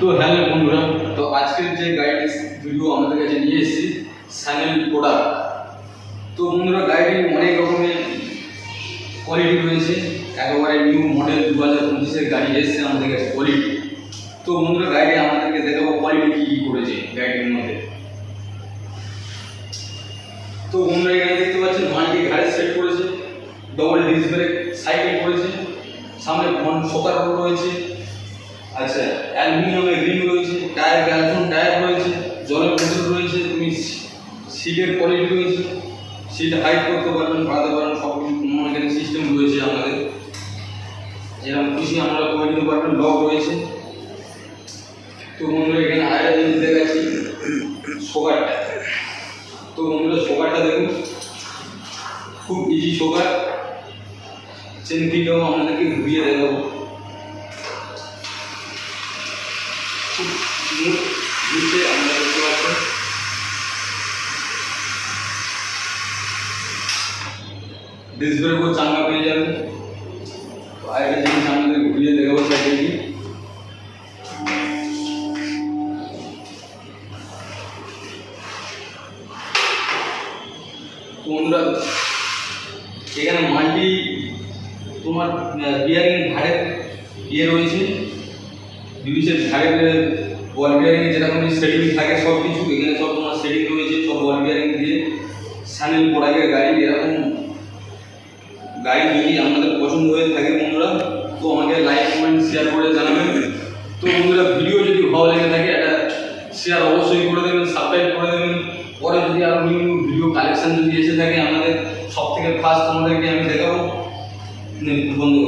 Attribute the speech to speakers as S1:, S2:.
S1: তো হ্যালো বন্ধুরা, তো আজকের যে গাইড ভিডিও আমাদের কাছে নিয়ে এসেছি স্যানেল প্রোডাক্ট তো বন্ধুরা গাড়িটি অনেক রকমের কোয়ালিটি রয়েছে। একেবারে নিউ মডেল দু হাজার পঁচিশের গাড়ি এসছে আমাদের কাছে কোয়ালিটি তো বন্ধুরা গাইডে আমাদেরকে দেখাবো কোয়ালিটি কী কী করেছে গাইডের মধ্যে। তো বন্ধুরা, এখানে দেখতে পাচ্ছেন, মাল্টি ঘাড়ে সেট করেছে ডবল ব্রেক সাইকেল করেছে, সামনে ফ্রন্ট শোকার রয়েছে। আচ্ছা অ্যালুমিনিয়ামের রিং রয়েছে, টায়ার গ্যালফোন টায়ার রয়েছে, জলের বোতল রয়েছে, তুমি সিটের কোয়ালিটি রয়েছে সিট হাইট করতে পারবেন, বাড়াতে পারবেন সব কিছু সিস্টেম রয়েছে আমাদের। যেরকম খুশি আমরা করে নিতে পারবেন, লক রয়েছে। তো বন্ধুরা, এখানে আরেকটা জিনিস দেখাচ্ছি শোকারটা তো বন্ধুরা শোকারটা দেখুন, খুব ইজি শোকার চেনটিটাও আপনাদেরকে ঘুরিয়ে দেখাবো। খুব স্মুথ ঘুরছে আপনারা দেখতে পাচ্ছেন ডিসপ্লে উপর চাঙ্গা পেয়ে যাবেন তো আরেকটা জিনিস আপনাদের ঘুরিয়ে দেখাবো সাইডে গিয়ে তো বন্ধুরা এখানে মাল্টি তোমার বিয়ারিং ঘাড়ের ইয়ে রয়েছে ডিভিশন ধারে বল বিয়ারিং যেরকম সেটিং থাকে সব কিছু এখানে সব তোমার সেটিং রয়েছে, সব বল বিয়ারিং দিয়ে সানিল প্রোডাক্টের গাড়ি এরকম গাড়ি যদি আমাদের পছন্দ হয়ে থাকে বন্ধুরা, তো আমাকে লাইক কমেন্ট শেয়ার করে জানাবেন। তো বন্ধুরা ভিডিও যদি ভালো লেগে থাকে, একটা শেয়ার অবশ্যই করে দেবেন সাবস্ক্রাইব করে দেবেন। পরে যদি আরও নিউ নিউ ভিডিও কালেকশান যদি এসে থাকে আমাদের সব থেকে ফার্স্ট আমাদেরকে আমি দেখাবো। বন্ধু